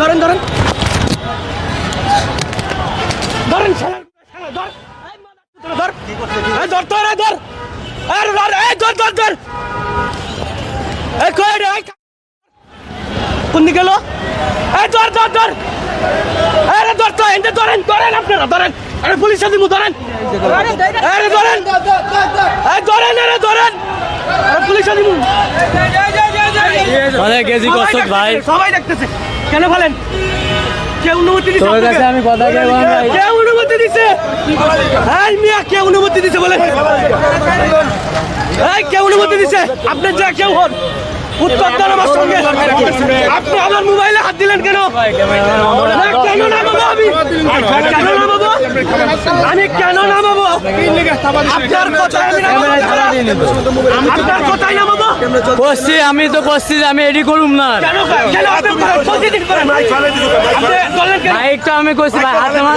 ধরেন ধরেন। ধরেন ধর। ধর। ধর কোন দিকে গেল এই ধর ধর ধর। আরে ধর তো ধরেন ধরেন আপনারা ধরেন। আরে পুলিশে দিমু ধরেন। আরে ধরেন এই ধরেন আরে ধরেন আরে পুলিশে দিমু মানে কেজি কষ্ট ভাই? সবাই দেখতেছে। কেন বলেন কে অনুমতি দিছে তোর কাছে আমি কথা কে বলব ভাই? কে অনুমতি দিছে? এই মিয়া কে অনুমতি দিছে বলেন? এই কে অনুমতি দিছে? আপনি যা কেউ হন। উত্তর দেন আমার সঙ্গে। আপনি আমার মোবাইলে হাত দিলেন কেন? কেন নামাবো আমি? কেন আমি কেন আমি আপনার করছি আমি তো করছি আমি এডি করুম না। বাইকটা আমি করছি ভাই হাতে মার।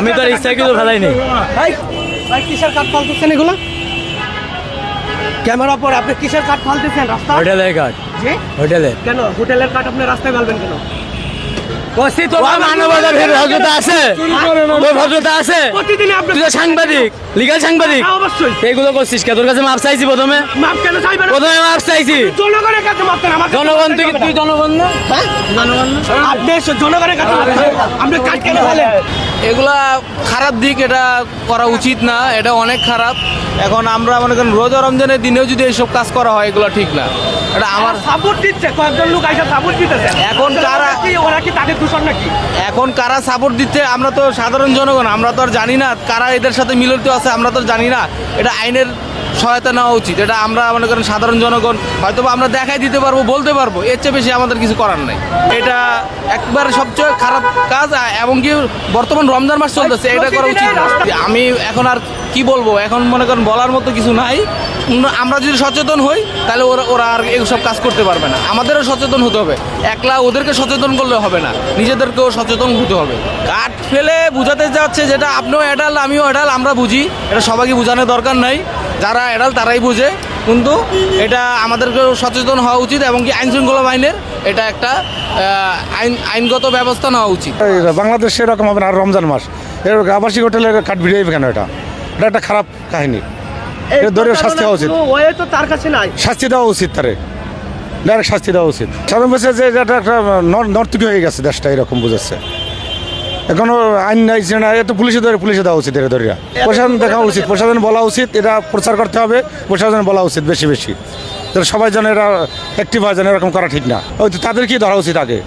আমি তো ইচ্ছা কিন্তু ফেলাইনি ভাই ভাই কিসের কাঠ ফালতেছেন এগুলো? ক্যামেরা পরে আপনি কিসের কাঠ ফালতেছেন? রাস্তা? হোটেলের কার্ড জি? হোটেলে কেন? হোটেলের কাঠ আপনি রাস্তায় ফেলবেন কেন? মানবতার ভদ্রতা আছে? তোর ভদ্রতা আছে? তুই তো সাংবাদিক লিগাল সাংবাদিক। হ্যাঁ, অবশ্যই। এইগুলো করছিস কে? তোর কাছে মাপ চাইছি প্রথমে। প্রথমে মাপ চাইছি। জনগণের কাছে মাপ জনগণ তুই তুই জনগণ না? আপনি জনগণের কাছে আপনি কাঠ কেন ফেলেন এগুলা খারাপ দিক এটা করা উচিত না এটা অনেক খারাপ। এখন আমরা মনে করেন রোজা রমজানের দিনেও যদি এইসব কাজ করা হয় এগুলো ঠিক না। এটা আমার সাপোর্ট দিচ্ছে কয়েকজন লোক আইসা সাপোর্ট দিতেছে। এখন কারা- ওরা কি তাদের দূষণ নাকি? এখন কারা সাপোর্ট দিচ্ছে আমরা তো সাধারণ জনগণ আমরা তো আর জানি না কারা এদের সাথে মিলিত আছে আমরা তো জানি না। এটা আইনের সহায়তা নেওয়া উচিত। এটা আমরা মনে করেন সাধারণ জনগণ হয়তো বা আমরা দেখাই দিতে পারব বলতে পারব এর চেয়ে বেশি আমাদের কিছু করার নাই। এটা একবার সবচেয়ে খারাপ কাজ এবং কি বর্তমান রমজান মাস চলতেছে এটা করা উচিত। আমি এখন আর কি বলব? এখন মনে করেন বলার মতো কিছু নাই। আমরা যদি সচেতন হই তাহলে ওরা ওরা আর এইসব কাজ করতে পারবে না। আমাদেরও সচেতন হতে হবে। একলা ওদেরকে সচেতন করলে হবে না। নিজেদেরকেও সচেতন হতে হবে। কাঠ ফেলে বুঝাতে যাচ্ছে যেটা আপনিও এডাল আমিও এডাল আমরা বুঝি। এটা সবাইকে বোঝানোর দরকার নাই। যারা এডাল তারাই বুঝে। কিন্তু এটা আমাদেরকেও সচেতন হওয়া উচিত এবং কি আইন শৃঙ্খলা বাহিনীর এটা একটা আইন আইনগত ব্যবস্থা নেওয়া উচিত। বাংলাদেশ এরকম হবে না আর রমজান মাস। এর আবাসিক হোটেলের কাঠ ভিড়ে কেন এটা? এটা একটা খারাপ কাহিনী। শাস্তি হওয়া উচিত। তার কাছে নাই। শাস্তি দেওয়া উচিত তারে। ডাইরেক্ট শাস্তি দেওয়া উচিত। সাধারণ বলছে যে এটা একটা নর- হয়ে গেছে দেশটা এরকম বুঝাচ্ছে। এখনও আইন নাই না এত পুলিশে ধরে পুলিশে দেওয়া উচিত এটা ধরিয়া। প্রশাসন দেখা উচিত প্রশাসন বলা উচিত এটা প্রচার করতে হবে প্রশাসন বলা উচিত বেশি বেশি। সবাই যেন এরা অ্যাক্টিভ হয় যেন এরকম করা ঠিক না। ওই তো কি ধরা উচিত আগে?